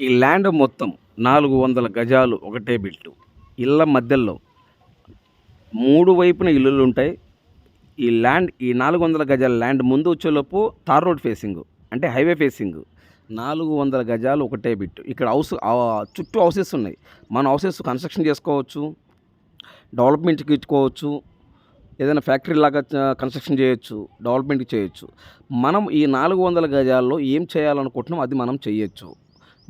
ఈ ల్యాండ్ మొత్తం నాలుగు వందల గజాలు ఒకటే బిల్టు. ఇళ్ళ మధ్యలో మూడు వైపున ఇల్లులు ఉంటాయి ఈ ల్యాండ్ ఈ నాలుగు వందల గజాల ల్యాండ్ ముందు వచ్చేలోపు తార్ రోడ్ ఫేసింగ్ అంటే హైవే ఫేసింగ్. నాలుగు వందల గజాలు ఒకటే బిట్టు. ఇక్కడ హౌస్ చుట్టూ హౌసెస్ ఉన్నాయి. మన హౌసెస్ కన్స్ట్రక్షన్ చేసుకోవచ్చు డెవలప్మెంట్కి ఇచ్చుకోవచ్చు ఏదైనా ఫ్యాక్టరీ లాగా కన్స్ట్రక్షన్ చేయొచ్చు డెవలప్మెంట్ చేయొచ్చు. మనం ఈ నాలుగు వందల గజాల్లో ఏం చేయాలనుకుంటున్నాం అది మనం చేయొచ్చు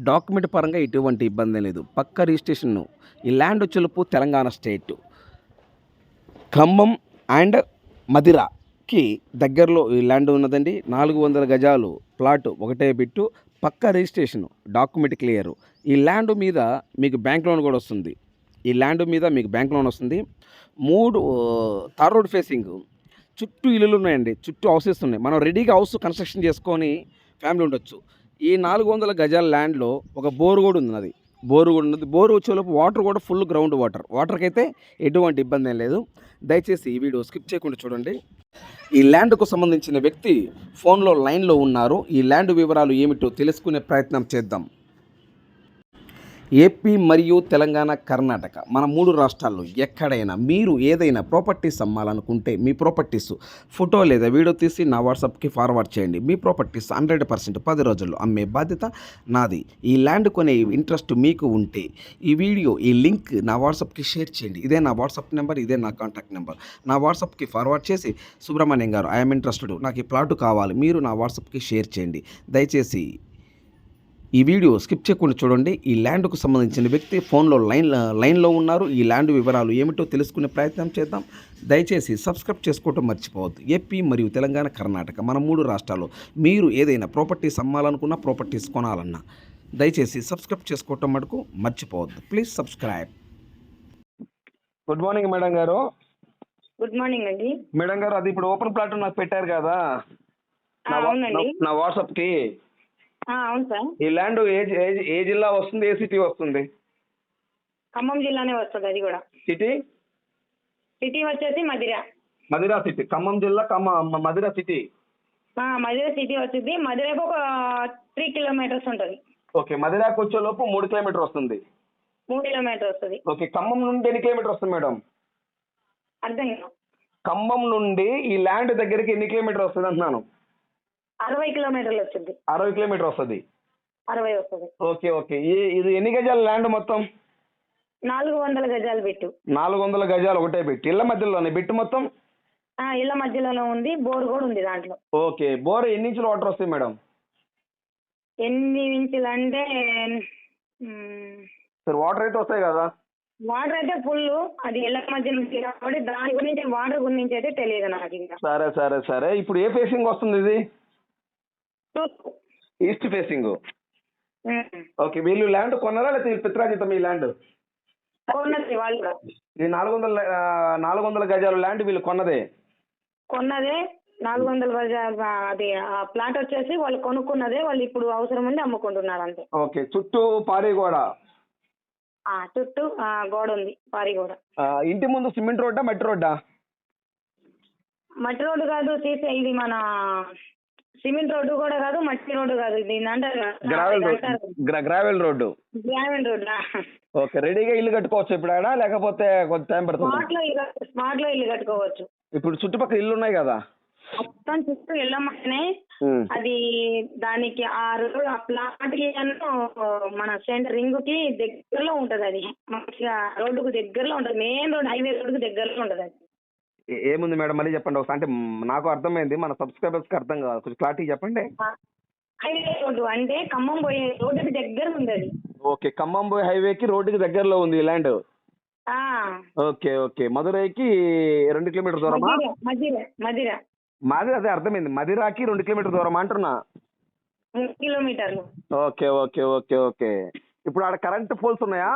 డాక్యుమెంట్ పరంగా ఎటువంటి ఇబ్బంది లేదు. పక్క రిజిస్ట్రేషన్ ఈ ల్యాండ్ వచ్చేలోపు తెలంగాణ స్టేట్. ఖమ్మం అండ్ మదిరాకి దగ్గరలో ఈ ల్యాండ్ ఉన్నదండి. నాలుగు వందల గజాలు ప్లాట్ ఒకటే బిట్టు. పక్క రిజిస్ట్రేషన్ డాక్యుమెంట్ క్లియర్. ఈ ల్యాండ్ మీద మీకు బ్యాంక్ లోన్ కూడా వస్తుంది. ఈ ల్యాండ్ మీద మీకు బ్యాంక్ లోన్ వస్తుంది. మూడు తార్ రోడ్ ఫేసింగ్. చుట్టూ ఇల్లులు ఉన్నాయండి. చుట్టూ హౌసెస్ ఉన్నాయి. మనం రెడీగా హౌస్ కన్స్ట్రక్షన్ చేసుకొని ఫ్యామిలీ ఉండొచ్చు. ఈ నాలుగు వందల గజాల ల్యాండ్లో ఒక బోరు కూడా ఉంది అది బోరు కూడా ఉన్నది. బోరు వచ్చేలోపు వాటర్ కూడా ఫుల్ గ్రౌండ్ వాటర్. వాటర్కి అయితే ఎటువంటి ఇబ్బంది ఏం లేదు. దయచేసి ఈ వీడియో స్కిప్ చేయకుండా చూడండి. ఈ ల్యాండ్కు సంబంధించిన వ్యక్తి ఫోన్లో లైన్లో ఉన్నారు. ఈ ల్యాండ్ వివరాలు ఏమిటో తెలుసుకునే ప్రయత్నం చేద్దాం. ఏపీ మరియు తెలంగాణ కర్ణాటక మన మూడు రాష్ట్రాల్లో ఎక్కడైనా మీరు ఏదైనా ప్రాపర్టీస్ అమ్మాలనుకుంటే మీ ప్రాపర్టీస్ ఫోటో లేదా వీడియో తీసి నా వాట్సాప్కి ఫార్వర్డ్ చేయండి. మీ ప్రాపర్టీస్ హండ్రెడ్ పర్సెంట్ పది రోజుల్లో అమ్మే బాధ్యత నాది. ఈ ల్యాండ్ కొనే ఇంట్రెస్ట్ మీకు ఉంటే ఈ వీడియో ఈ లింక్ నా వాట్సాప్కి షేర్ చేయండి. ఇదే నా వాట్సాప్ నెంబర్ ఇదే నా కాంటాక్ట్ నెంబర్. నా వాట్సాప్కి ఫార్వర్డ్ చేసి సుబ్రహ్మణ్యం గారు ఐఎమ్ ఇంట్రెస్టెడ్. నాకు ఈ ప్లాట్ కావాలి. మీరు నా వాట్సాప్కి షేర్ చేయండి. దయచేసి ఈ వీడియో స్కిప్ చేయకుండా చూడండి. ఈ ల్యాండ్కు సంబంధించిన వ్యక్తి ఫోన్లో లైన్ లైన్లో ఉన్నారు. ఈ ల్యాండ్ వివరాలు ఏమిటో తెలుసుకునే ప్రయత్నం చేద్దాం. దయచేసి సబ్స్క్రైబ్ చేసుకోవటం మర్చిపోవద్దు. ఏపీ మరియు తెలంగాణ కర్ణాటక మన మూడు రాష్ట్రాల్లో మీరు ఏదైనా ప్రాపర్టీస్ అమ్మాలనుకున్నా ప్రాపర్టీస్ కొనాలన్నా దయచేసి సబ్స్క్రైబ్ చేసుకోవటం మటుకు మర్చిపోవద్దు. Please subscribe. Good morning madam గారు. గుడ్ మార్నింగ్ అండి. మేడం గారు అది ఇప్పుడు ఓపెన్ ప్లాట్ నాకు పెట్టారు కదా? నా వాట్సాప్కి. ఆ, అవును సార్. ఈ ల్యాండ్ ఏ ఏ- ఏ జిల్లా వస్తుంది ఏ సిటీ వస్తుంది? ఖమ్మం జిల్లానే వస్తుంది అది కూడా. సిటీ? సిటీ వచ్చేసి మదిర మదిరా సిటీ. ఖమ్మం జిల్లా ఖమ్మం మదిరా సిటీ. ఆ, మదిర సిటీ వచ్చింది మదిరకు ఒక త్రీ కిలోమీటర్స్ ఉంటుంది. ఓకే మదిరాకు వచ్చే లోపు మూడు కిలోమీటర్ వస్తుంది. మూడు కిలోమీటర్ వస్తుంది. ఓకే ఖమ్మం నుండి ఎన్ని కిలోమీటర్ వస్తుంది మేడం? అర్థం. ఖమ్మం నుండి ఈ ల్యాండ్ దగ్గరికి ఎన్ని కిలోమీటర్ వస్తుంది అంటున్నాను? అరవై కిలోమీటర్లు వచ్చింది అరవై కిలోమీటర్ వస్తుంది. అరవై వస్తుంది. Okay okay. ఇది ఎన్ని గజాల ల్యాండ్ మొత్తం? నాలుగు వందల గజాలు పెట్టు నాలుగు వందల గజాలు ఒకటే బిట్ ఇళ్ళ మధ్యలోనే బిట్ మొత్తం? ఆ, ఇళ్ళ మధ్యలోనే ఉంది. బోర్ కూడా ఉంది దాంట్లో. ఓకే. బోర్ ఎన్ని ఇంచులు వాటర్ వస్తాయి మేడం? ఎన్ని ఇంచులు అంటే సరే వాటర్ అయితే వస్తాయి కదా? వాటర్ అయితే ఫుల్ అది ఇళ్ళ మధ్య నుంచి కాబట్టి దాని గురించి వాటర్ గురించి అయితే తెలియదు నాకు ఇంకా సరే సరే సరే. ఇప్పుడు ఏ ఫేసింగ్ వస్తుంది ఇది? East facing. ఓకే వీళ్ళు ల్యాండ్ కొన్నారా లేకపోతే పిత్రాజితం ఈ ల్యాండ్? కొన్నది వాళ్ళు. ఈ నాలుగు వందల నాలుగు వందల గజాల ల్యాండ్ వీళ్ళు కొన్నదే? కొన్నదే నాలుగు వందల గజాలు అది ఆ ప్లాట్ వచ్చేసి వాళ్ళు కొనుక్కున్నదే వాళ్ళు ఇప్పుడు అవసరం ఉంది అమ్ముకుంటున్నారు అంతే. ఓకే చుట్టూ పారి గోడ? ఆ చుట్టూ ఆ, గోడ ఉంది పారి గోడ. ఇంటి ముందు సిమెంట్ రోడ్డా మట్టి రోడ్డా? మట్టి రోడ్డు కాదు సీసీ ఇది మన సిమెంట్ రోడ్డు కూడా కాదు మట్టి రోడ్డు కాదు. ఇది అంటారు gravel road gravel road. Gravel road okay రెడీగా ఇల్లు కట్టుకోవచ్చు ఇప్పుడు ఆడ లేకపోతే కొంత టైం పడుతుంది? స్మార్ట్లో ఇల్లు స్మార్ట్లో ఇల్లు కట్టుకోవచ్చు. ఇప్పుడు చుట్టుపక్కల ఇల్లు ఉన్నాయి కదా? మొత్తం చుట్టూ వెళ్ళమనే. అది దానికి ఆ రోడ్ ఆ ప్లాట్కి మన సెంటర్ రింగ్కి దగ్గరలో ఉంటది అది. మంచిగా రోడ్డుకు దగ్గరలో ఉంటది. మెయిన్ రోడ్ హైవే రోడ్డుకు దగ్గరలో ఉంటది అది. ఏముంది మేడం? మళ్ళీ చెప్పండి ఒకసారి. అంటే నాకు అర్థమైంది. మన సబ్స్క్రైబర్స్కి అర్థం కాదు. కొంచెం క్లారిటీ చెప్పండి. హైవే రోడ్డు అంటే ఖమ్మం పోయే రోడ్డుకి దగ్గర ఉంది అది ఓకే. ఖమ్మం పోయి హైవేకి రోడ్డుకి దగ్గరలో ఉంది ల్యాండ్. ఆ, ఓకే ఓకే. మదురైకి రెండు కిలోమీటర్ దూరమా? మదిర మదిర మదిర మాది అదే అర్థమైంది. మదిరాకి రెండు కిలోమీటర్ దూరం అంటున్నా? మూడు కిలోమీటర్లు. Okay okay okay okay. ఇప్పుడు ఆడ కరెంట్ పోల్స్ ఉన్నాయా?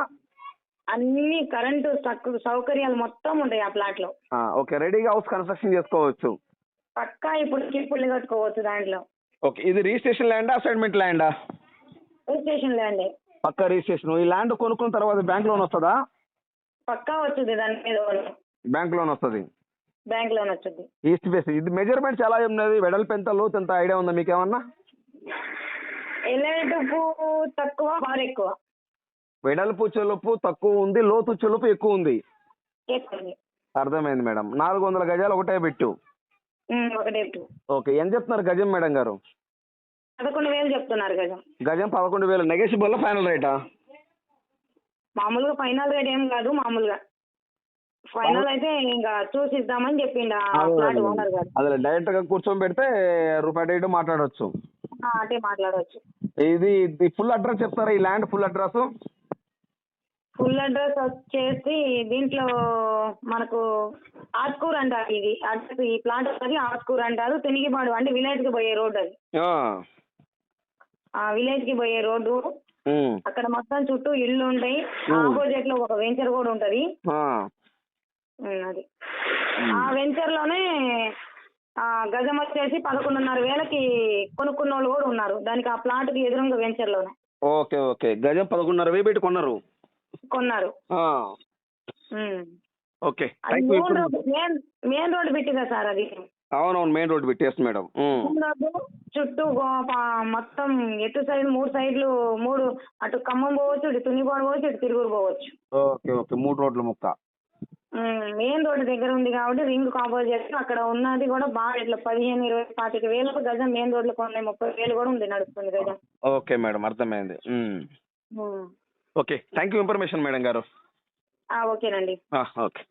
అన్ని కరెంటు సౌక- సౌకర్యాలు మొత్తం ఉంటాయి ఆ ప్లాట్లో. ఆ, ఓకే రెడీగా హౌస్ కన్స్ట్రక్షన్ చేసుకోవచ్చు. పక్కా ఇప్పుడు ఇప్పుడు కట్టుకోవచ్చు దాంట్లో. ఓకే ఇది రిజిస్ట్రేషన్ ల్యాండా అసైన్మెంట్ ల్యాండా? Registration land. పక్క రిజిస్ట్రేషన్. ఈ ల్యాండ్ కొనుక్కున్న తర్వాత బ్యాంక్ లోన్ వస్తుందా? పక్కా వస్తుంది దాని మీద బ్యాంక్ లోన్ వస్తుంది. బ్యాంక్ లోన్ వచ్చింది ఈస్ట్ ఫేస్ ఇది మెజర్మెంట్స్ ఎలా ఉన్నది? వెడల్పు ఎంత లోతు ఎంత ఐడియా ఉందా మీకు ఏమన్నా ఎల్లెటుపు తక్కువ బార్ ఎక్కువ. వెడల్పు చెలుపు తక్కువ ఉంది లోతు చెలుపు ఎక్కువ ఉంది. అర్థమైంది మేడం. నాలుగు వందల గజాలు ఒకటే పెట్టు. ఓకే ఎంత చెప్తున్నారు గజం మేడం గారు? పదకొండు వేలు చెప్తున్నారు గజం. గజం పదకొండు వేలు. నెగోషియబుల్ ఫైనల్ రేటా? మామూలుగా ఫైనల్ రేట్ ఏం కాదు మామూలుగా. ఫైనల్ అయితే ఇంకా చూసి ఇద్దామని చెప్పిండు అదే డైరెక్ట్గా కూర్చొని పెడితే రూపాయి డేట్ మాట్లాడవచ్చు అటే మాట్లాడవచ్చు ఇది ఫుల్ అడ్రస్ చెప్తారా? ఈ land full address full address వచ్చేసి దీంట్లో మనకు ఆస్కూర్ అంటారు ఇది. అడ్రస్ ఈ ప్లాట్ వచ్చేసి ఆస్కూర్ అంటారు. తినిగిపాడు అంటే విలేజ్కి పోయే రోడ్ అది. ఆ. విలేజ్కి పోయే రోడ్డు. అక్కడ మొత్తం చుట్టూ ఇల్లు ఉంటాయి. ఆపోజిట్లో ఒక వెంచర్ కూడా ఉంటది. అది. ఆ వెంచర్లోనే ఆ గజం వచ్చేసి పదకొండున్నర వేలకి కొనుక్కున్న వాళ్ళు కూడా ఉన్నారు. దానికి ఆ ప్లాట్కి ఎదురుగా వెంచర్లోనే. Okay okay. గజం పదకొండున్నర వెయ్యి పెట్టి కొన్నారు. కొన్నారు. ఓకే. మెయిన్ రోడ్ రోడ్ పెట్టిగా సార్ అది? అవునవును మెయిన్ రోడ్ పెట్టి ఎస్ మేడం చుట్టూ మొత్తం ఎటు సైడ్ మూడు సైడ్లు మూడు అటు ఖమ్మం పోవచ్చు ఇటు తునిపాడు పోవచ్చు ఇటు తిరుగురు పోవచ్చు. Okay okay. మూడు రోడ్ల ముక్క మెయిన్ రోడ్డు దగ్గర ఉంది కాబట్టి రింగ్ ఆపోజిట్ అక్కడ ఉన్నది కూడా బాగా ఇట్లా పదిహేను ఇరవై పాతిక వేలకు గజం మెయిన్ రోడ్లో కొన్ని ముప్పై వేలు కూడా ఉంది నడుస్తుంది గజం. ఓకే మేడం అర్థమైంది. Okay. Thank you information madam గారు. ఓకేనండి. ఓకే.